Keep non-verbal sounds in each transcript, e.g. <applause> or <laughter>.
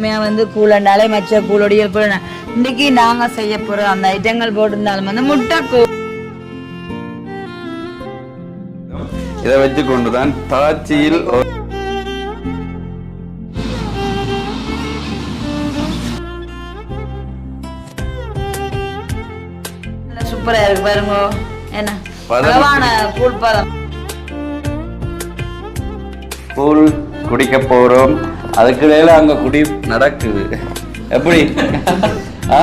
உண்மையா வந்து கூழண்டாலே மச்ச கூழொடியல் போல இன்னைக்கு நாங்க செய்ய போற அந்த ஐட்டங்கள் போட்டிருந்தாலும் வந்து முட்டை இதை வச்சு கொண்டுதான் தாச்சியில் சூப்பரா இருக்கு பாருங்க. என்ன. அளவான கூழ் பதம். கூழ் குடிக்க போறோம். அதுக்கு இடையில அங்க குடி நடக்குது. எப்படி? ஆ?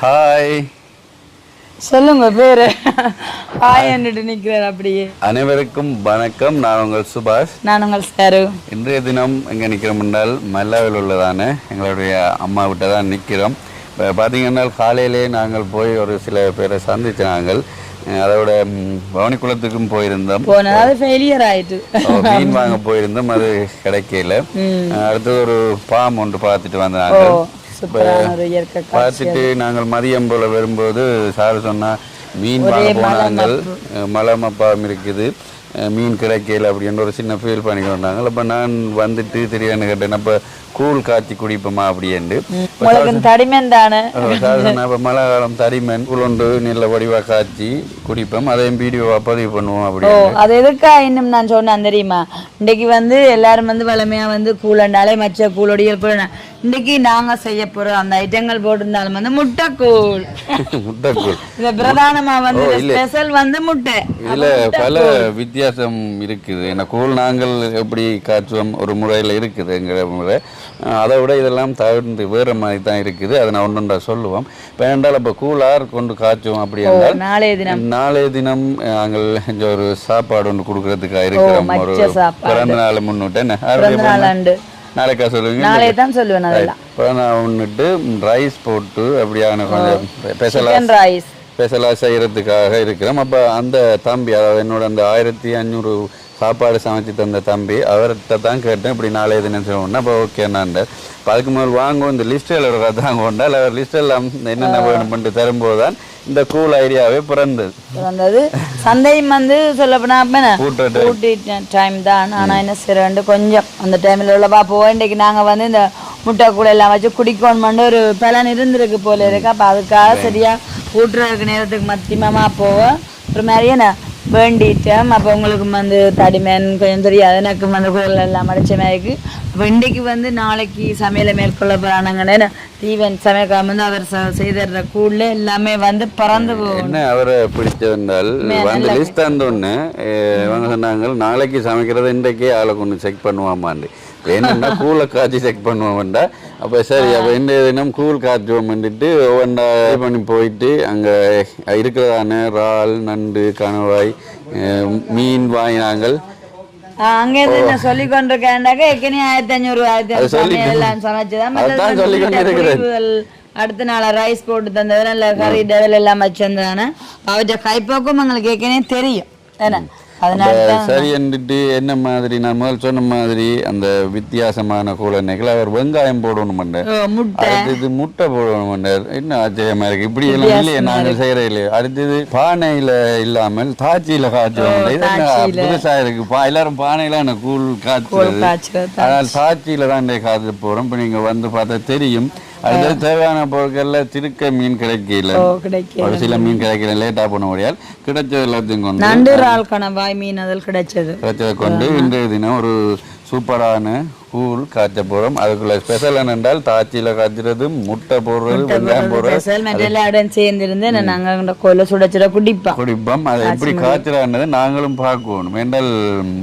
ஹாய் சொல்லுங்க பேரு. ஆயன்னுட்டு நிக்கிறார் அப்படியே. அனைவருக்கும் வணக்கம். நான் உங்கள் சுபாஷ். நான் உங்கள் சாரு. இன்றைய தினம் எங்கே நிற்கிறோம் என்றால் மல்லாவில் உள்ளதான எங்களுடைய அம்மா விட்ட தான் நிற்கிறோம் இப்போ பார்த்தீங்கன்னா காலையிலே நாங்கள் போய் ஒரு சில பேரை சந்திச்சு நாங்கள் அதோட பவனிக்குளத்துக்கும் போயிருந்தோம். ஃபெயிலியர் ஆயிட்டு. மீன் வாங்க போயிருந்தோம் அது கிடைக்கல. அடுத்தது ஒரு பாம் ஒன்று பார்த்துட்டு வந்தாங்க. பார்த்துட்டு நாங்கள் மதியம் போல வரும்போது சார் சொன்னா மீன் வாங்க போனாங்கள் அஹ் மலை மப்பாம் இருக்குது. மீன் கிடைக்கல அப்படின்னு ஒரு சின்ன ஃபீல் பண்ணி வந்தாங்க அப்போ நான் வந்துட்டு தெரியாதுன்னு கேட்டேன் அப்போ கூழ் காய்ச்சி குடிப்போமா? அப்படின்ட்டு. தடிமன் தானே. சொன்னா இப்போ மழை காலம் தரிமன் கூழொண்டு நல்ல வடிவாக காய்ச்சி குடிப்போம். அதையும் வீடியோவாக பதிவு பண்ணுவோம் அப்படின்னு அது எதுக்கா இன்னும் நான் சொன்னேன் தெரியுமா? இன்னைக்கு வந்து எல்லாரும் வந்து வளமையா வந்து கூழண்டாலே மச்ச கூழொடியல் போல இன்னைக்கு நாங்க செய்ய போற அந்த ஐட்டங்கள் போட்டிருந்தாலும் வந்து முட்டை கூழ் முட்டைக்கூழ். <laughs> இந்த பிரதானமா வந்து ஸ்பெஷல் வந்து முட்டை. இதுல பல வித்தியாசம் இருக்குது. கூழ் நாங்கள் எப்படி காய்ச்சுவோம் ஒரு முறையில் இருக்குது எங்கிற முறை அதை விட இதெல்லாம் தவிர்த்து வேறு மாதிரி தான் இருக்குது. அதை நான் ஒன்றொன்றா சொல்லுவோம். இப்போ என்றால் இப்போ கூழார் கொண்டு காய்ச்சுவோம் அப்படி என்றால் நாளைய தினம். நாளைய தினம் நாங்கள் ஒரு சாப்பாடு ஒன்று கொடுக்கறதுக்காக இருக்கிறோம். ஒரு. பிறந்த நாள் முன்னிட்டு என்ன? நாளைக்கா சொல்லுவீங்க? நாளைய தான் சொல்லுவேன் அதெல்லாம். பிறந்த நாள் முன்னிட்டு ரைஸ் போட்டு அப்படியான கொஞ்சம் ஸ்பெஷலாக ரைஸ் ஸ்பெஷலாக செய்கிறதுக்காக இருக்கிறோம். அப்போ அந்த தம்பி அதாவது என்னோட அந்த ஆயிரத்தி அஞ்சூறு சாப்பாடு சமைச்சு தந்த தம்பி அவர்கிட்ட தான் கேட்டேன் இப்படி நாளைய தினம் செய்வோம்னா அப்போ ஓகேண்ணாண்டார் இப்போ அதுக்கு முதல் வாங்குவோம் இந்த லிஸ்ட் எழுதுறதா தான் கொண்டால் அவர் லிஸ்ட் எல்லாம் என்னென்ன வேணும் பண்ணிட்டு தரும்போது தான் இந்த கூல் ஐடியாவே பிறந்தது. வந்தது சந்தையும் வந்து கூட்ட ஊட்டி டைம் தான். ஆனா என்ன செய்யறேன் கொஞ்சம் அந்த டைம்ல உள்ளப்பா போவோம். இன்னைக்கு நாங்க வந்து இந்த முட்டை கூட எல்லாம் வச்சு குடிக்கணும்னு ஒரு பலன் இருந்திருக்கு போல இருக்கு அப்ப அதுக்காக சரியா ஊட்டுறதுக்கு நேரத்துக்கு மத்தியமா போவோம் ஒரு மாதிரி என்ன வேண்டிட்டேன் அப்போ உங்களுக்கு வந்து தடிமேன் கொஞ்சம் தெரியாது எனக்கு வந்து குரல் எல்லாம் அடிச்ச மாதிரிக்கு அப்போ இன்றைக்கு வந்து நாளைக்கு சமையலை மேற்கொள்ள போகிறானுங்கன்னு தீவன் சமையக்காம வந்து அவர் ச- செய்தர்ற கூழ்ல எல்லாமே வந்து பறந்து என்ன அவரை பிடிச்சவந்தால் வந்து லிஸ்ட் தந்தோடனே இவங்க சொன்னாங்க நாளைக்கு சமைக்கிறது இன்றைக்கே ஆளை கொண்டு செக் பண்ணுவாமான்னு. என்னன்னா கூலை காய்ச்சி செக் பண்ணுவோம்டா. அப்போ சரி அப்போ இந்த தினம் கூழ் காய்ச்சுவோம்னுட்டு ஒவ்வொன்றா இது பண்ணி போயிட்டு அங்கே இருக்கிறதான இறால் நண்டு கணவாய் மீன் வாங்கினாங்கள். சொல்லி கொண்டிருக்கேன்டாக்க? ஏற்கனவே ஆயிரத்தி அஞ்சூறு ஆயிரத்தி எல்லாம் சமைச்சதான். அடுத்த நாள் ரைஸ் போட்டு தந்தது நல்ல கறி டெவல் எல்லாம் வச்சிருந்தானே அவற்றை கைப்போக்கும் எங்களுக்கு ஏற்கனவே தெரியும். என்ன தான் சரி என்றுட்டு என்ன மாதிரி நான் முதல் சொன்ன மாதிரி அந்த வித்தியாசமான கூழெண்ணெய்கள் அவர் வெங்காயம் போடணும் அடுத்தது முட்டை. போடணும் என்ன ஆச்சரியமா இருக்கு. இப்படி எல்லாம் இல்லையே நாங்கள் செய்யற இல்லையே அடுத்தது பானையில இல்லாமல் தாச்சியில என்ன புதுசா இருக்கு. எல்லாரும் பானையில என்ன கூழ் காய்ச்சல் ஆனால் தாச்சியில தான் இன்றைக்கு காய்ச்ச போறோம். இப்ப நீங்க வந்து பார்த்தா தெரியும். அடுத்தது தேவையான பொருட்கள்ல திருக்க மீன் கிடைக்கல. ஒரு சில மீன் கிடைக்கல லேட்டா போன முடியாது. கிடைச்ச எல்லாத்தையும் கொண்டு நண்டு இறால் கணவாய் மீன் அதில் கிடைச்சது. கிடைச்சதை கொண்டு இன்றைய தினம் ஒரு சூப்பரான கூழ் காய்ச்ச போறோம். அதுக்குள்ள ஸ்பெஷல் என்னென்றால் தாச்சியில காய்ச்சறது முட்டை போடுறது வெங்காயம் போடுறது ஸ்பெஷல் இடம் சேர்ந்திருந்து நாங்க அங்க கொலை சுடச்சுட குடிப்போம். குடிப்போம். அதை எப்படி காய்ச்சறான்றது நாங்களும் பார்க்கணும். என்றால்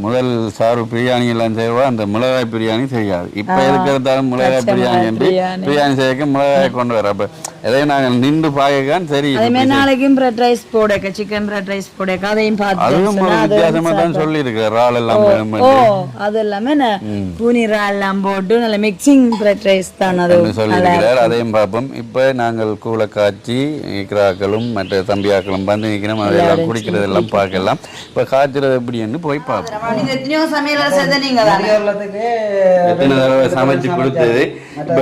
முதல் சாறு பிரியாணி எல்லாம் செய்வா அந்த மிளகாய் பிரியாணி செய்யாது. இப்ப இருக்கிறதாலும் மிளகாய் பிரியாணி என்று பிரியாணி. பிரியாணி செய்ய மிளகாய் கொண்டு வர. அப்ப எதையும் நாங்கள் நின்று பார்க்கத்தான் சரி. அதே மாதிரி நாளைக்கும் பிரெட் ரைஸ் போடக்க சிக்கன் பிரெட் ரைஸ் போடக்க அதையும் பார்த்து அதுவும் வித்தியாசமா தான் சொல்லி இருக்கிற இறால் எல்லாம் ஓ அது எல்லாமே என்ன? பூனி இறால் எல்லாம் போட்டு நல்ல மிக்சிங் பிரெட் ரைஸ் தான் அது. சொல்லியிருக்கிறார். அதையும் பார்ப்போம். இப்ப நாங்கள் கூளை காய்ச்சி இக்ராக்களும் மற்ற தம்பியாக்களும் வந்து நிற்கிறோம் அதெல்லாம் குடிக்கிறதெல்லாம் பார்க்கலாம். இப்ப காய்ச்சறது எப்படின்னு போய் பார்ப்போம். நீங்க எத்தனையோ சமையல் செய்த நீங்க தானே? எத்தனை தடவை சமைச்சு கொடுத்தது? இப்ப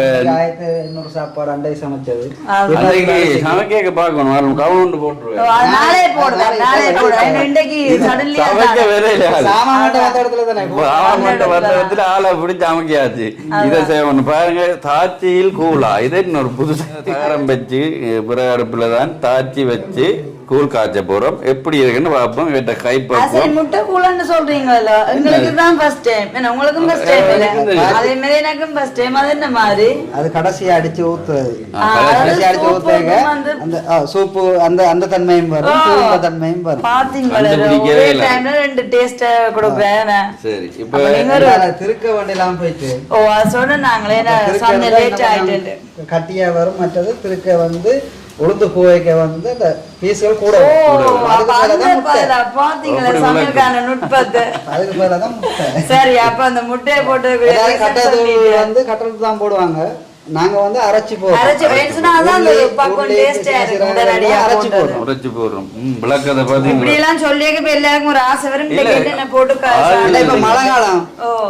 சாப்பாடு அண்டை சமைச்சது. சமைக்க பார்க்கணும். வரும் கவுண்ட் போட்டுருவேன் நாளே போடுவேன். நாளே போடுவேன். இன்னைக்கு சடன்லியா சமைக்க வேலையில சாமான் மட்டும் வந்த இடத்துல தானே ஆமாண்ட வந்தத்துல ஆளை பிடிச்சி அமைக்காச்சு இதை செய்யணும். பாருங்க தாச்சியில் கூலா இது இன்னொரு புதுசா தகரம் வச்சு பிற அடுப்புல தான் தாச்சி வச்சு கூழ் காய்ச்ச போறோம். எப்படி இருக்குன்னு பார்ப்போம். இவட்ட சரி கைப்பக்குவம் முட்டை கூலன்னு சொல்றீங்கல்ல எங்களுக்கு தான் ஃபர்ஸ்ட் டைம் என்ன உங்களுக்கும் ஃபர்ஸ்ட் டைம் இல்ல. அதே மாதிரி எனக்கும் ஃபர்ஸ்ட் டைம் அது என்ன மாதிரி? அது கடைசியா அடிச்சு ஊத்துறது. கடைசி- அடிச்சு ஊத்துங்க வந்து அந்த சூப்பு அந்த அந்த தன்மையும் வரும். சூப்ப தன்மையும் வரும். பாத்தீங்களா? ஒரே. டைம்ல ரெண்டு டேஸ்ட் கொடுப்பேன். சரி இப்ப நீங்க திருக்க வேண்டியெல்லாம் போயிட்டு. ஓ அது சொன்னாங்களே நான் சண்டை லேட் ஆயிட்டு? கட்டியா வரும். மற்றது திருக்க வந்து உளுந்து பூவைக்க வந்து அந்த பீஸ்கள் கூட அதுக்கு தான் முட்டை. சரி அப்ப அந்த முட்டையை போட்டு கட்டது வந்து கட்டல் தான் போடுவாங்க. நாங்க வந்து அரைச்சி போடுறோம். அரைச்சு அதான் அந்த பக்கம் உடனடியா அரைச்சி போட்டது. போடுறோம். உரைச்சு போடுறோம். ம் விளக்கத்தை இப்படி எல்லாம் சொல்லியே இப்ப எல்லாருக்கும் ஒரு ஆசை வரும். என்ன போட்டு இப்ப மழை காலம்.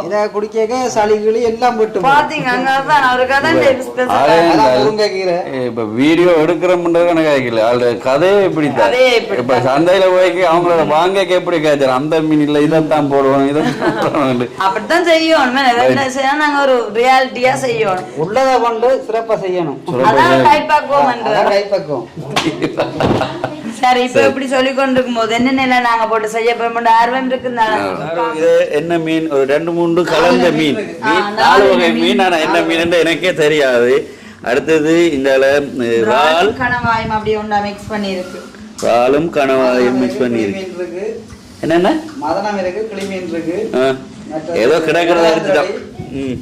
இத குடிக்க சளி கிளி எல்லாம் போகும். பாத்தீங்க அங்க தான் அவருக்கு அதான் ஸ்பெஷல் அதே அதான் முருங்கைக்கீரை இப்ப வீடியோ எடுக்கிறோம்ன்றது எனக்கு கேட்கல அவளோட கதையே கதையே இப்படித்தான். இப்ப சந்தையில போய் அவங்களோட வாங்க எப்படி கேட்சாரு அந்த மீன் இல்ல இதைத்தான் போடுவோம் <laughs> போடுவோம் அப்படித்தான் செய்யணும். என்ன செய்யணும் நாங்க ஒரு ரியாலிட்டியா செய்யணும். உள்ளதை கொண்டு சிறப்பா செய்யணும். அதான் கைப்பாக்குவோம். சரி இப்ப எப்படி சொல்லி கொண்டிருக்கும் போது என்னென்ன நாங்க போட்டு செய்ய போறோம்? ஆர்வம் இருக்குந்தானே இது என்ன மீன்? ஒரு ரெண்டு மூணு கலந்த மீன். நாலு வகை மீன். ஆனா என்ன மீன் எனக்கே தெரியாது. அடுத்தது இந்த இறால். கணவாயும் அப்படி ஒன்றா மிக்ஸ் பண்ணி இருக்கு இறாலும் கணவாயும் மிக்ஸ் பண்ணி கிளி இருக்கு மீன் இருக்கு. என்னென்ன? மதனம் இருக்கு. கிளி மீன் இருக்கு ஏதோ கிடக்கிறத எடுத்துட்டோம் ம்.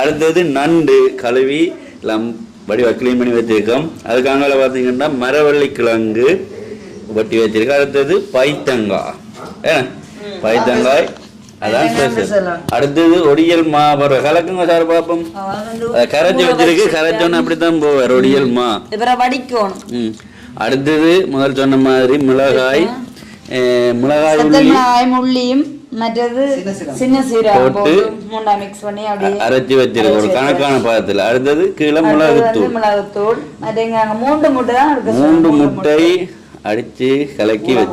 அடுத்தது நண்டு கழுவி எல்லாம் வடிவா க்ளீன் பண்ணி வச்சிருக்கோம். அதுக்கு அங்கால பார்த்தீங்கன்னா மரவள்ளி கிழங்கு வட்டி வச்சிருக்கோம். அடுத்தது பைத்தங்காய். ஏன் பைத்தங்காய் அதான் ஸ்பெஷல். அடுத்தது ஒடியல் மா வர கலக்குங்க சார் பார்ப்போம் கரைச்சி வச்சிருக்கு. கரைச்சோன்னு அப்படித்தான் போவார் ஒடியல் மா. வடிக்கணும். அடுத்தது முதல் சொன்ன மாதிரி மிளகாய் மிளகாய் உள்ளியும். மற்றது சின்ன சீரகம். போட்டு மூண்டா மிக்ஸ் பண்ணி அப்படியே அரைச்சி வச்சிருக்கு ஒரு கணக்கான பாதத்தில் அடுத்தது கீழே வந்து மிளகுத்தூள். மிளகுத்தூள். மற்ற அங்க மூன்று முட்டை தான் இருக்கு சார். மூன்று முட்டை அடிச்சு கலக்கி அதான்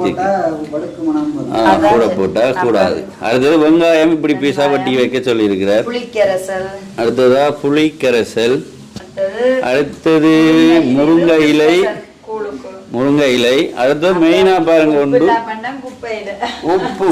கூட. போட்டா கூடாது. அடுத்தது வெங்காயம் இப்படி பீஸா வட்டி வைக்க சொல்லியிருக்கிறார். புளிக்கரசல். அடுத்ததா புளி கரைசல் அடுத்தது முருங்கை இலை. கூழுக்கு முருங்கை இலை. அடுத்தது மெயினா பாருங்க ஒன்று. உப்பு.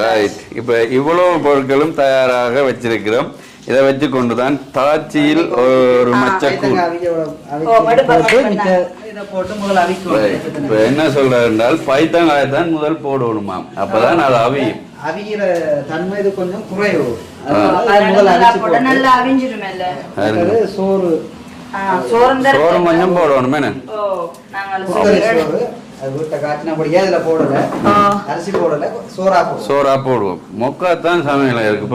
ரைட் இப்ப இவ்வளவு பொருட்களும் தயாராக வச்சிருக்கிறோம். இதை வச்சு கொண்டுதான் தாச்சியில் ஒரு மச்சக்கூழ் கைத்தங்காய் அவியோட அவிச்சு ஓ, மடு போட்டு பக்கம் மிச்ச இதை போட்டு முதல்ல அவிக்கணும். Right. இப்ப என்ன சொல்றாரு என்றால் பைத்தங்காயை தான் முதல் போடணுமாம். அப்பதான் அது அவியும். அவிகிற தன்மை இது கொஞ்சம் குறைவு. சோறு. சோறு. கொஞ்சம் போடணும் அது வீட்டை போடல. ஆ. அரிசி போடல சோறா போடும் சோறா போடுவோம். மொக்காத்தான் சமையல இருக்கு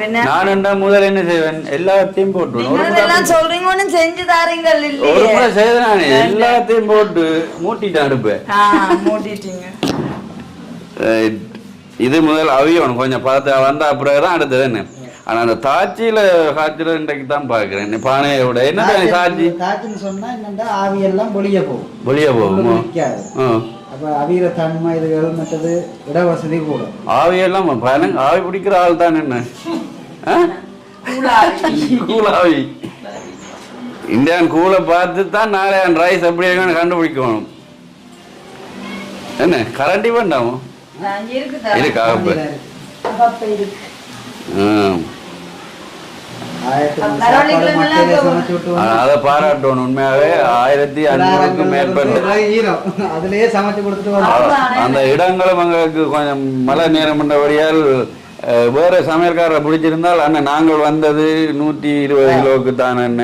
பின்ன? நான் என்ன முதல்ல என்ன செய்வேன்? எல்லாத்தையும் ஒண்ணும் செஞ்சு தாரீங்கள் ஒரு முறை நானு எல்லாத்தையும் போட்டு மூட்டிட்டு அடுப்பேன் ஆ மூட்டிட்டீங்க. Right. இது முதல் அவியணும் கொஞ்சம் பார்த்து வந்தா அப்புறம் தான் அடுத்தது என்ன? ஆனா அந்த தாச்சியில காய்ச்சல் இன்றைக்கு தான் பாக்குறேன் பானையை விட. என்ன தானே சாச்சி காய்ச்சின்னு சொன்னா என்னண்டா ஆவியெல்லாம் வெளியே போகும். வெளியே போகுமோ. அப்ப அவிகிற தன்மை இதுகள் மற்றது இடவசதி கூட ஆவியெல்லாம் பாருங்க ஆவி பிடிக்கிற ஆள் தான் என்ன? ஆ? கூல் ஆவி இந்தியன் கூலை பார்த்து தான் நாளையான் ரைஸ் எப்படி இருக்குன்னு கண்டுபிடிக்கணும். என்ன? கரண்டி வேண்டாமோ? இருக்கா அப்ப அதை பாராட்டணும் உண்மையாவே. ஆயிரத்தி அஞ்சூறுக்கும் மேற்பட்ட அதுலயே சமைச்சு கொடுத்துட்டு. அந்த இடங்களும் எங்களுக்கு கொஞ்சம் மழை நேரம் அஹ், வேற சமையல்காரரை பிடிச்சிருந்தால் அண்ணன் நாங்கள் வந்தது நூற்றி இருபது கிலோவுக்கு தான் என்ன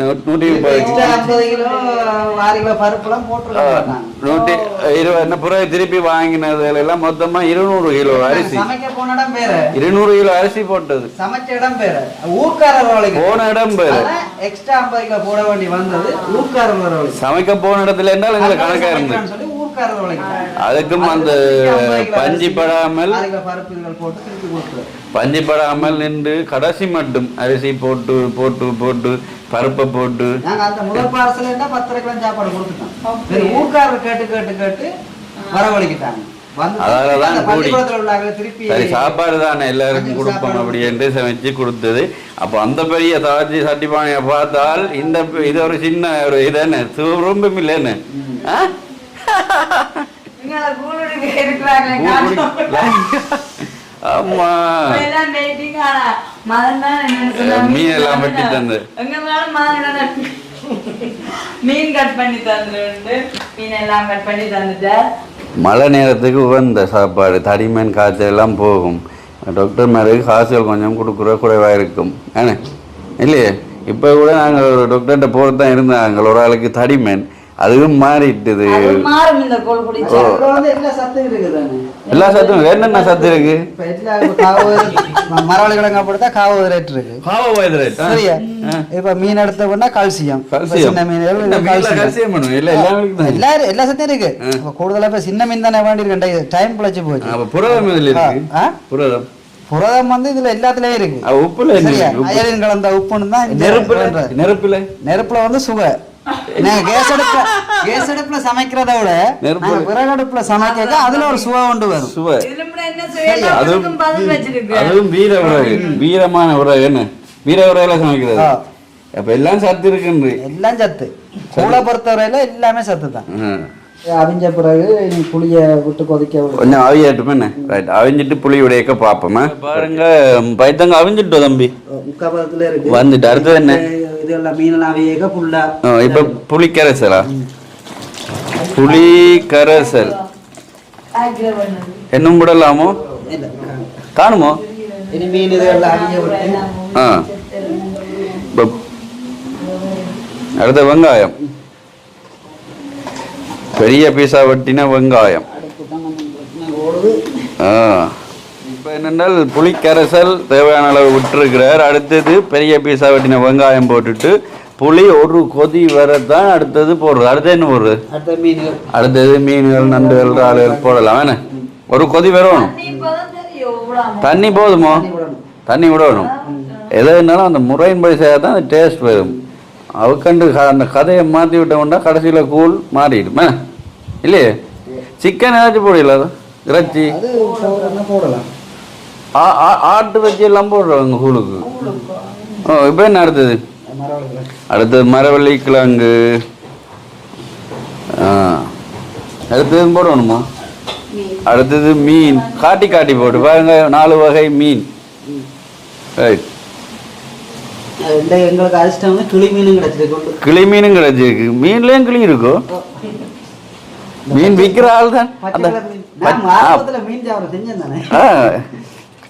நூற்றி நூற்றி இருபது திருப்பி வாங்கினதுல எல்லாம் மொத்தமா இருநூறு கிலோ அரிசி. இருநூறு கிலோ அரிசி போட்டது. சமைச்ச இடம் போன இடம் பேரு எக்ஸ்ட்ரா ஐம்பது கிலோ போட வேண்டி வந்தது. சமைக்க போன இடத்துல என்றால் எங்களுக்கு கணக்கா இருந்தது. அதுக்கும் அந்த பஞ்சு படாமல் கொடுக்குறது பஞ்சிப்படாமல் நின்று கடைசி மட்டும் அரிசி போட்டு போட்டு போட்டு பருப்பை போட்டு. அந்த முதல் பார்சல் என்ன பத்தரை கிலோ சாப்பாடு கொடுத்துட்டோம். ஊர்க்காரர் கேட்டு கேட்டு கேட்டு வரவழைக்கிட்டாங்க. சரி சாப்பாடு தானே எல்லாருக்கும் கொடுப்போம் அப்படி என்று சமைச்சு கொடுத்தது. அப்போ அந்த பெரிய தாச்சி சட்டி பானையை பார்த்தால் இந்த இது ஒரு சின்ன ஒரு இதானே ரொம்ப இல்லைன்னு. ஆமா. மீன் எல்லாம் வெட்டி தந்து. மீன் கட் பண்ணி தந்துட்டு மீன் எல்லாம் கட் பண்ணி தந்துட்டார் மழை நேரத்துக்கு உகந்த சாப்பாடு தடிமன் காய்ச்சல் எல்லாம் போகும். டாக்டர் மேலுக்கு காசுகள் கொஞ்சம் கொடுக்குற குறைவாக இருக்கும். ஏன்னா இல்லையே? இப்போ கூட நாங்கள் ஒரு டாக்டர்கிட்ட போகிறது தான் இருந்தாங்க. ஒரு ஆளுக்கு தடிமன் அதுவும் மாறிட்டுது? எல்லா சத்தும் இருக்குதானே? எல்லா சத்தும் என்னென்ன சத்து இருக்கு? மரவள்ளி கிழங்கு அப்படித்தா காவு ரேட் இருக்கு. கார்போஹைட்ரேட் சரியா? இப்ப மீன் எடுத்தோம்னா கால்சியம் கல்சியம் சின்ன மீன் கால்சியம் எல்லாரும் எல்லா சத்தையும் இருக்கு. கூடுதலா இப்ப சின்ன மீன் தானே வேண்டி இருக்கு டைம் பிழைச்சு போச்சு. அப்போ புரதம் இதில் இருக்கு? புரதம். புரதம் வந்து இதுல எல்லாத்துலயும் இருக்கு. உப்புல. அயலின் கலந்த உப்புன்னு தான் நெருப்புல. நெருப்புல? நெருப்புல வந்து சுகர். நாங்க கேஸ் அடுப்புல கேஸ் அடுப்புல சமைக்கிறத விட. நாங்க விறகு அடுப்புல சமைக்க அதுல ஒரு சுவை கொண்டு வரும் சுவை. அதுவும் வீர உறவு வீரமான என்ன? வீர உறவுல சமைக்கிறது. அப்ப எல்லாம் சத்து இருக்குன்று எல்லாம் சத்து. கூடை பொறுத்தவரையில எல்லாமே சத்து தான். அவிஞ்ச பிறகு நீ புளிய விட்டு கொதிக்க. கொஞ்சம் அவியட்டுமே என்ன? ரைட் அவிஞ்சிட்டு புளி உடையக்க பார்ப்போமா பாருங்க. பைத்தங்க அவிஞ்சிட்டோ தம்பி. இருக்கு. வந்துட்டு அடுத்தது என்ன? இதெல்லாம் மீனெல்லாம் அவியக புல்லா ஆ, இப்ப புளி கரைசலா புளி கரைசல் ஆக்கிர பண்ணது என்னும் விடலாமோ இல்ல காணுமோ இனி மீன் இதெல்லாம் ஆ அடுத்த வெங்காயம் பெரிய பீஸா வெட்டின வெங்காயம் ஆ இப்போ என்னென்னால் புளிக்கரைசல் தேவையான அளவு விட்டுருக்கிறார். அடுத்தது பெரிய பீஸா வெட்டின வெங்காயம் போட்டுட்டு புளி ஒரு கொதி வரதான் அடுத்தது போடுறது. அடுத்து என்ன போடுறது? அடுத்தது மீன்கள். நண்டுகள் இறாலுகள் போடலாம். என்ன? ஒரு கொதி வரணும். தண்ணி போதுமோ? தண்ணி விடணும். எது இருந்தாலும் அந்த முறையின்படி செய்தால் தான் அந்த டேஸ்ட் வரும். அவக்கண்டு க- அந்த கதையை மாற்றி விட்டோம்னா கடைசியில் கூழ் மாறிடும்? இல்லையே? சிக்கன் ஏதாச்சும் போடல அது? இறைச்சி? போடலாம். ஆட்டு வச்சு எல்லாம் போடுறாங்க கூழுக்கு ஓ இப்போ என்ன அடுத்தது. அடுத்தது மரவள்ளி கிழங்கு. ஆ அடுத்தது போடணுமா? அடுத்தது மீன். காட்டி காட்டி போட்டு பாருங்க நாலு வகை மீன். ரைட் எங்களுக்கு அதிர்ஷ்டம் கிளி மீனும் கிடைச்சிருக்கு. கிளி மீனும் கிடைச்சிருக்கு. மீன்லயும் கிளி இருக்கும் மீன் விற்கிற ஆள் தான்.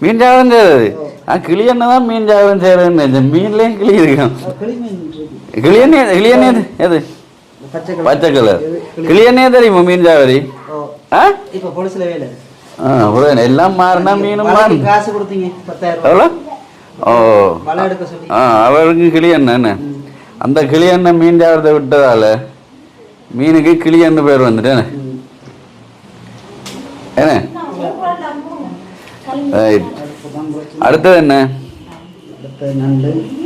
மீன் ஜாகரம் செய்யறது கிளி என்ன தான் மீன் ஜாகரம் செய்யறதுன்னு இந்த மீன்லயும் கிளி இருக்கும் அது கிளி மீன் இருக்கு. கிளி என்ன கிளி என்ன எது? பச்சை கலர் கிளி. கிளி என்ன தெரியுமா மீன் ஜாகரி ஓ ஆ. எல்லாம் மாறினா மீனும் காசு கொடுத்தீங்க எவ்வளோ ஓ ஆ அவருக்கு கிளி என்ன அந்த கிளி எண்ணெய் மீன் ஜாகிரதை விட்டதால மீனுக்கு கிளி பேர் வந்துட்டேனே ம். என்ன. அடுத்தது என்ன?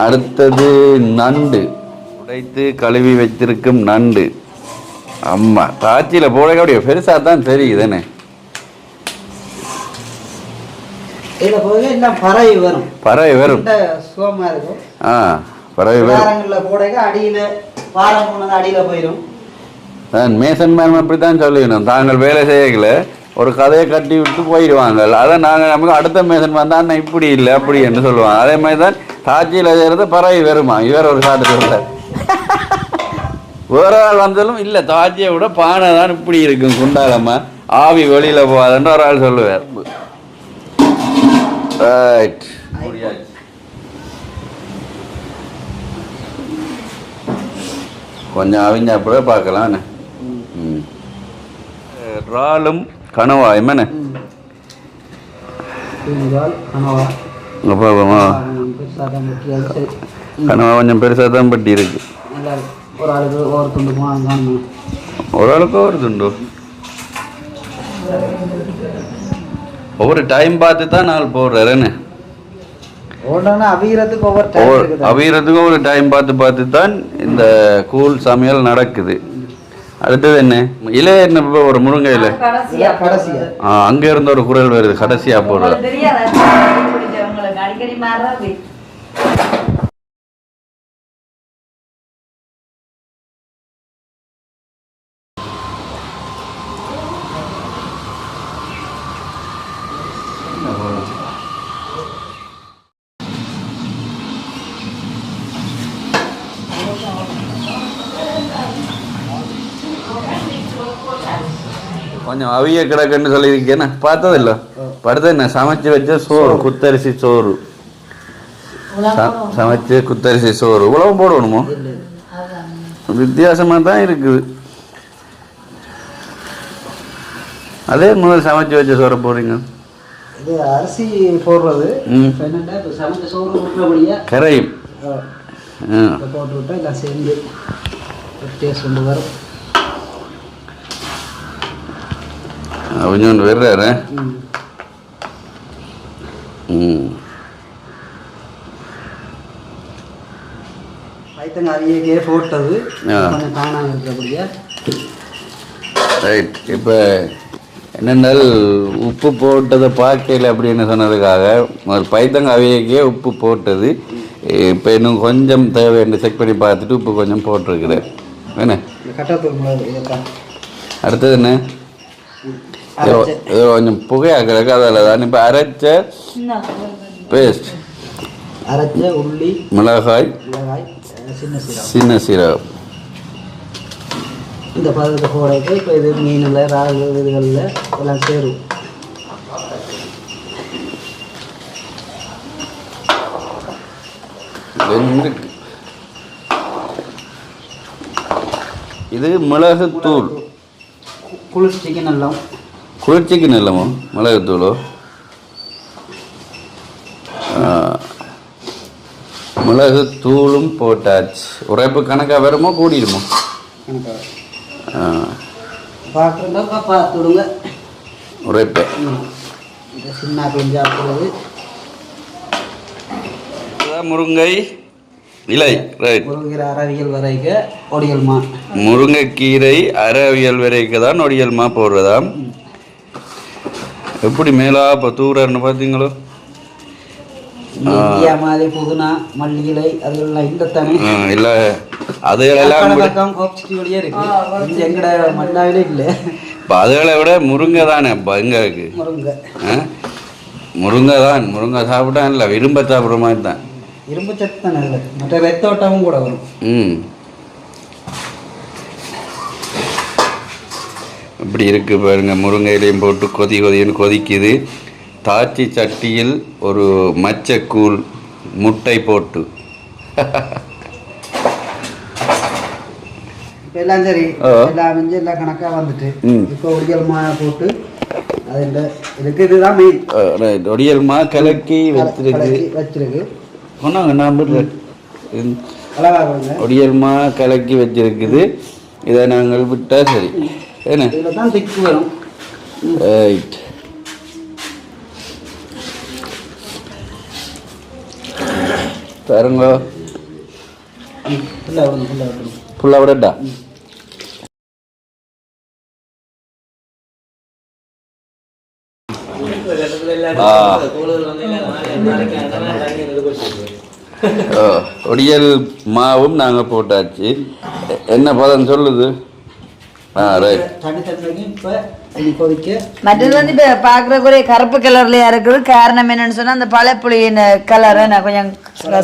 அடுத்தது நண்டு. உடைத்து கழுவி வைத்திருக்கும் நண்டு. அம்மா தாச்சியில் போட அப்படியே பெருசாக தான் எல்லாம் பறவை வரும்? பறவை வரும். ஆ பறவை வரும். அடியில அடியில போயிடும் மேசன் மேம் அப்படி தான் சொல்லிக்கணும் தாங்கள் வேலை செய்யல ஒரு கதையை கட்டி விட்டு போயிடுவாங்க. அதை நாங்கள் நமக்கு அடுத்த மேசன் வந்தால் அண்ணன் இப்படி இல்லை அப்படி என்று சொல்லுவாங்க. அதே மாதிரி தான் தாச்சியில் இருந்து பறவை வருமா இவர் ஒரு காட்டு சொல்ல வேற ஆள் வந்தாலும் இல்லை தாட்சியை விட பானை தான் இப்படி இருக்கும் குண்டாலம்மா. ஆவி வெளியில் போகாதுன்னு ஒரு ஆள் சொல்லுவார். ரைட் கொஞ்சம் அவிஞ்ச அப்புறம் பார்க்கலாம் என்ன? ம். இறாலும் கனவா முக்கியம் சரி கனவா. கொஞ்சம் பெருசாக தான் பட்டி இருக்கு. ஒரு ஆளுக்கு துண்டு ஒரு ஆளுக்கு ஒரு துண்டு? ஒவ்வொரு டைம் பார்த்து தான் நாள் போடுறாருன்னு அவியறதுக்கும் ஒரு டைம் பார்த்து பார்த்து தான் இந்த கூழ் சமையல் நடக்குது. அடுத்தது என்ன? இலை என்ன இப்ப ஒரு முருங்கை இலை கடைசியா. கடைசியா ஆ, அங்க இருந்து ஒரு குரல் வருது கடைசியா போடுற கொஞ்சம் அவிய கிடக்குன்னு சொல்லியிருக்கேன் பார்த்ததில்ல. படுத்த என்ன? சமைச்சு வச்ச சோறு. குத்தரிசி சோறு. ச- சமைச்சு குத்தரிசி சோறு. இவ்வளவு போடணுமோ? வித்தியாசமா தான் இருக்குது. அதே முதல் சமைச்சு வச்ச சோறை போடுறீங்க. இது அரிசி போடுறது. கரையும். போட்டு விட்டா எல்லாம் சேர்ந்து டேஸ்ட் வரும். அவியக்கே போட்டது. ஆ. கொஞ்சம் காணாம இருக்கிறபடியா. ரைட். இப்போ என்னென்னால் உப்பு போட்டதை பார்க்கல அப்படின்னு சொன்னதுக்காக ஒரு பைத்தங்க அவையக்கே உப்பு போட்டது. இப்போ இன்னும் கொஞ்சம் தேவைன்னு செக் பண்ணி பார்த்துட்டு உப்பு கொஞ்சம் போட்டிருக்குறேன். என்ன? அடுத்தது என்ன? கொஞ்சம் புகையாக கிடக்கு அதில் தான் இப்போ அரைச்ச பேஸ்ட் அரைச்ச உள்ளி மிளகாய் சின்ன சீரகம் சின்ன சீரகம் இந்த பதத்தை போடுறதுக்கு இப்போ இது மீனில் இறால் இதுகளில் எல்லாம் சேரும் இது மிளகுத்தூள் குளிர் சிக்கன் எல்லாம் குளிர்ச்சிக்கு நல்லமோ மிளகுத்தூளோ. ஆ, மிளகுத்தூளும் போட்டாச்சு. உரைப்பு கணக்காக வருமோ கூடிடுமோ? உரைப்பு முருங்கை இலை. ரைட் அறவியல் வரைக்க ஒடியல்மா முருங்கைக்கீரை அரைவியல் வரைக்கும் தான் நொடியல்மா போடுறதாம். எப்படி மேலா இப்போ தூரன்னு பார்த்தீங்களோ? மாதிரி புதினா மல்லி இலை அதெல்லாம் இந்த தானே இல்லை. அதுகளெல்லாம் விட பக்கம் கோப்சிட்டி வழியே இருக்கு. இது எங்கட மல்லாவிலே இல்லை. இப்போ அதுகளை விட முருங்கை தானே இருக்கு முருங்கை. ஆ? முருங்கை தான் முருங்கை சாப்பிட்டா இல்லை விரும்ப சாப்பிட்ற மாதிரி தான். இரும்பு சத்து தானே இல்லை மற்ற ரத்தோட்டமும் கூட வரும். ம். இப்படி இருக்கு பாருங்க. முருங்கை இலையும் போட்டு கொதி கொதின்னு கொதிக்குது. தாச்சி சட்டியில் ஒரு மச்சக்கூழ் முட்டை போட்டு. எல்லாம் சரி. எல்லாம் வந்து எல்லாம் கணக்காக வந்துட்டு. ம். இப்போ ஒடியல் மா போட்டு அதில் இதுக்கு இதுதான் மெயின் right. ஒடியல்மா கலக்கி வச்சிருக்கு. வச்சிருக்கு. சொன்னாங்க அழகா கொடுங்க ஒடியல்மா கலக்கி வச்சிருக்குது. இதை நாங்கள் விட்டா சரி. என்ன? இதில் தான் திக்கு வரும். ரைட் பாருங்க. ஃபுல்லாக விடட்டா? ஒடியல் மாவும் நாங்கள் போட்டாச்சு. என்ன பதம் சொல்லுது? மற்றது வந்து இப்ப பாக்குறக்குரிய கருப்பு கலர்லயா இருக்குது. காரணம் என்னன்னு சொன்னா அந்த பழப்புளியின் கலர் கொஞ்சம்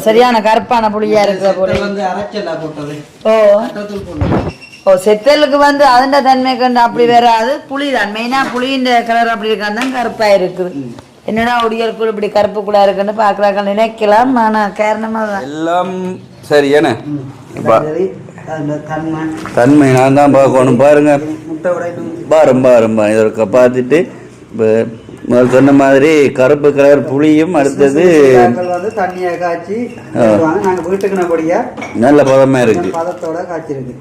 சரியான கருப்பான புளியா இருக்கிற போல இது வந்து அரைச்சலா போட்டது. ஓ. ஓ செத்தலுக்கு வந்து அதண்ட தன்மை கண்டு அப்படி வராது புளி தான். மெயினா புளியின் கலர் அப்படி இருக்கான் தான் கருப்பா இருக்குது. என்னடா ஒடியலுக்குள் இப்படி கருப்புக்குள்ளா இருக்குன்னு பாக்குறாங்க நினைக்கலாம் ஆனா காரணமா தான் எல்லாம் சரி இப்போ தன்மை நான் தான் பார்க்கணும். பாருங்க. பாரும் பாரும் இதற்கு பார்த்துட்டு இப்போ முதல் சொன்ன மாதிரி கருப்பு கலர் புளியும் அடுத்தது தண்ணியை காய்ச்சி நாங்கள் வீட்டுக்குனபடியா நல்ல பதமாக இருக்கு. பதத்தோட காய்ச்சிருக்கு.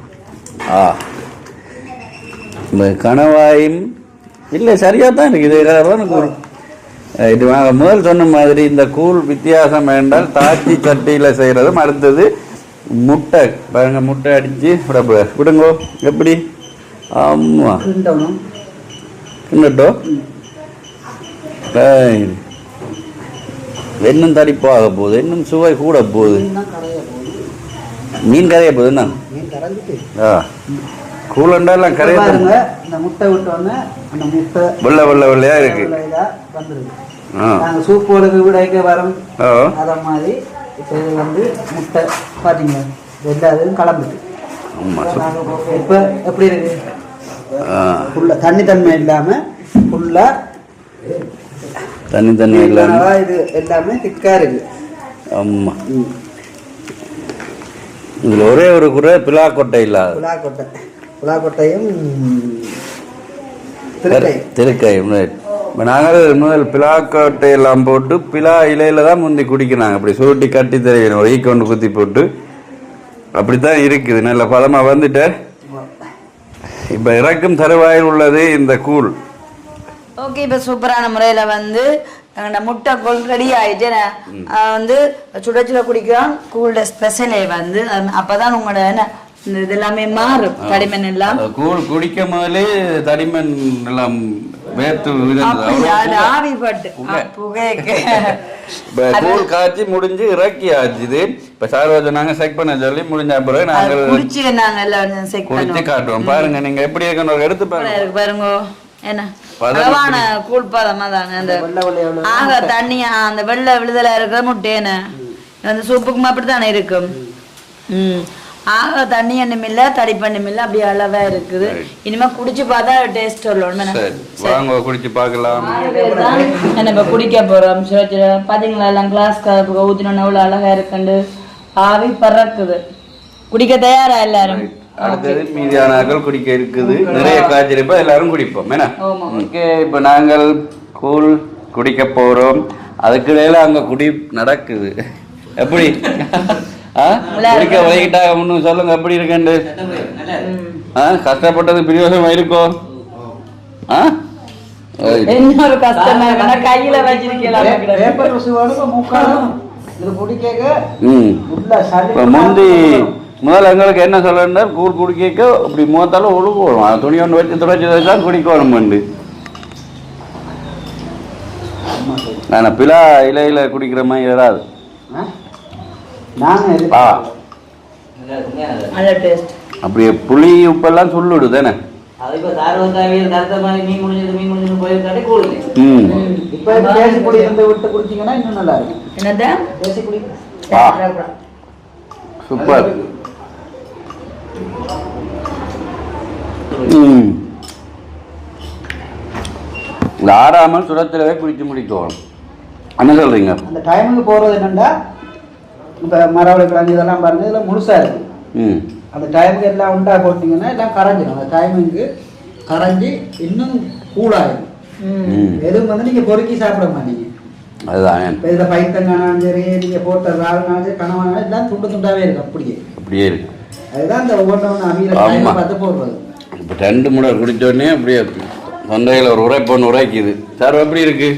ஆ. இந்த கணவாயும் இல்லை சரியாக தான் இருக்குது இது அஹ் இது முதல் சொன்ன மாதிரி இந்த கூழ் வித்தியாசம் வேண்டால் தாச்சி சட்டியில் செய்கிறதும் அடுத்தது முட்டை பாருங்க முட்டை அடித்து விட விடுங்கோ எப்படி? ஆமாம் கிண்டணும். கிண்ணட்டோ இன்னும் தடிப்பாக போகுது இன்னும் சுவை கூட போகுது. மீன் கரைய போகுது என்ன? மீன் கரைஞ்சிட்டு. ஆ. கூழண்டாலாம் கரைய இந்த முட்டை விட்டோன்னே அந்த முட்டை வெள்ளை வெள்ளை வெள்ளையா இருக்கு. ஆ. சூப் போடுறது விடைக்க வரோம். அத மாதிரி இப்போ இது வந்து முட்டை பார்த்தீங்களா எல்லா இதுவும் கலந்துட்டு. இப்போ எப்படி இருக்கு? ஃபுல்லாக தண்ணி தன்மை இல்லாமல் ஃபுல்லாக தண்ணி தண்ணி இல்லாம. இது எல்லாமே திக்காக இருக்கு. ஆமாம் இதில் ஒரே ஒரு குறை பிலாக்கொட்டை இல்லாத புலாக்கொட்டை புலாக்கொட்டையும் திருக்கை. திருக்கை நாங்கள் முதல் பிலாக்கொட்டை எல்லாம் போட்டு பிலா இலையில தான் முந்தி குடிக்கிறாங்க. அப்படி சுருட்டி கட்டி தெரியும் ஈ கொண்டு குத்தி போட்டு. அப்படித்தான் இருக்குது. நல்ல பதமாக வந்துட்டு. இப்போ இறக்கும் தருவாயில் உள்ளது இந்த கூழ். ஓகே இப்போ சூப்பரான முறையில் வந்து எங்களோட முட்டை கோல் ரெடி ஆஹ் வந்து சுட சுட குடிக்கிறோம் கூல்ட ஸ்பெஷலே வந்து அப்பதான் உங்களோட என்ன இந்த இது எல்லாமே மாறும் தடிமன் எல்லாம். கூழ் குடிக்கும் முதலே தடிமன் எல்லாம் <laughs> கூழ் காய்ச்சி முடிஞ்சு இறக்கி ஆச்சுது. இப்ப சார்வதை நாங்க செக் பண்ண சொல்லி முடிஞ்ச பிறகு நாங்கள் குடிச்சு காட்டுவோம். பாருங்க நீங்க எப்படி இருக்குன்னு ஒரு எடுத்து பாருங்க. பாருங்க என்ன? பதம் அளவான கூழ் பதமா தாங்க அந்த ஆக தண்ணியா அந்த வெள்ளை விழுதல இருக்கிற முட்டேன்னு அந்த சூப்புக்கும் அப்படித்தானே இருக்கும்? ம். ஆக தண்ணி எண்ணும் இல்ல தடிப்பண்ணும் இல்ல அப்படியே அளவா இருக்குது. இனிமே குடிச்சு பார்த்தா டேஸ்ட் சரி வாங்க குடிச்சு பார்க்கலாம். இப்ப குடிக்க போறோம். பாத்தீங்களா எல்லாம் கிளாஸ் கலப்புக்கு ஊத்தினோன்னு எவ்வளவு அழகா இருக்குண்டு. ஆவி பறக்குது. குடிக்க தயாரா எல்லாரும்? அடுத்தது மீதியான ஆட்கள் குடிக்க இருக்குது. நிறைய காய்ச்சிருப்பா எல்லாரும் குடிப்போம். என்ன? இப்ப நாங்கள் கூழ் குடிக்க போறோம். அதுக்கிடையில அங்க குடி நடக்குது. எப்படி? ஆ? குடிக்க வழங்கிட்டாங்க முன்னு சொல்லுங்க எப்படி இருக்குண்டு ஆ கஷ்டப்பட்டது பிரயோஜனம் இருக்கோ ஆ. இன்னொரு கஷ்டமா கையில வச்சிருக்கலாம் முந்தி முதல்ல எங்களுக்கு என்ன சொல்லணும்னா கூழ் குடிக்க இப்படி மூத்தாலும் ஒழுகுவோம் அது துணி ஒன்று வச்சு துடைச்சி வச்சா குடிக்கணும் மண்டு நான் பிலா இலையில குடிக்கிற மாதிரி வராது ஆ? நாங்க இது ஆ நல்ல டேஸ்ட் அப்படியே புளி உப்பெல்லாம் சொல்லுடு தானே. சூப்பர். ஆறாமல் சுடத்திலவே குடிச்சு முடிக்கணும். என்ன சொல்றீங்க. அந்த டைமுக்கு போறது என்னன்னா இப்போ மரவள்ளி கிழங்கு இதெல்லாம் பாருங்க இதெல்லாம் முழுசா இருக்கு. ம். அந்த டைமுக்கு எல்லாம் உண்டா போட்டிங்கன்னா எல்லாம் கரைஞ்சிடும் அந்த டைமிங்க்கு கரைஞ்சி இன்னும் கூலாயிடும் ம். எதுவும் வந்து நீங்க பொறுக்கி சாப்பிட மாட்டீங்க. அதுதான். இப்போ இதில் பைத்தங்கானாலும் சரி நீங்க போட்ட ராகுனாலும் சரி கனவானாலும் எல்லாம் துண்டு துண்டாவே இருக்கு அப்படியே. அப்படியே இருக்கு. அதுதான் இந்த ஒவ்வொன்றும் அவியல பார்த்து போடுறது. இப்போ ரெண்டு முறை குடிச்சோடனே அப்படியே தொண்டையில் ஒரு உரைப்பொண்ணு உரைக்குது. சார் எப்படி இருக்கு?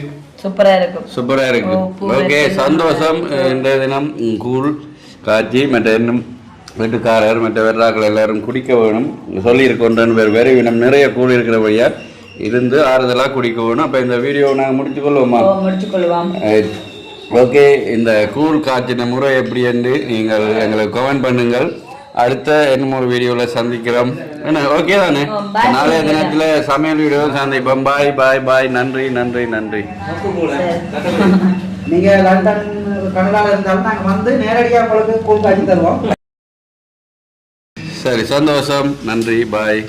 சூப்பரா இருக்கும். சூப்பரா இருக்கு ஓகே. சந்தோஷம். இன்றைய தினம் கூழ் காய்ச்சி மற்ற இன்னும் வீட்டுக்காரர் மற்ற வெள்ளாக்கள் எல்லாரும் குடிக்க வேணும். சொல்லியிருக்கோன்றன்னு பேர். வேறு இனம் நிறைய கூழ் இருக்கிறபடியா இருந்து ஆறுதலாக குடிக்க வேணும். அப்போ இந்த வீடியோவை நாங்கள் முடிச்சுக்கொள்வோமா? ஓ, முடிச்சுக் கொள்வோம் ஓகே இந்த கூழ் காய்ச்சின முறை எப்படி என்று நீங்கள் எங்களுக்கு கமெண்ட் பண்ணுங்கள். அடுத்த இன்னும் ஒரு வீடியோவில் சந்திக்கிறோம். என்ன ஓகே தானே. நாளைய தினத்தில் சமையல் வீடியோ சந்திப்போம். பாய் பாய் பாய் நன்றி நன்றி நன்றி. நீங்க லண்டன் கனடால இருந்தாலும் நாங்க வந்து நேரடியாக உங்களுக்கு தருவோம். சரி சந்தோஷம். நன்றி பாய்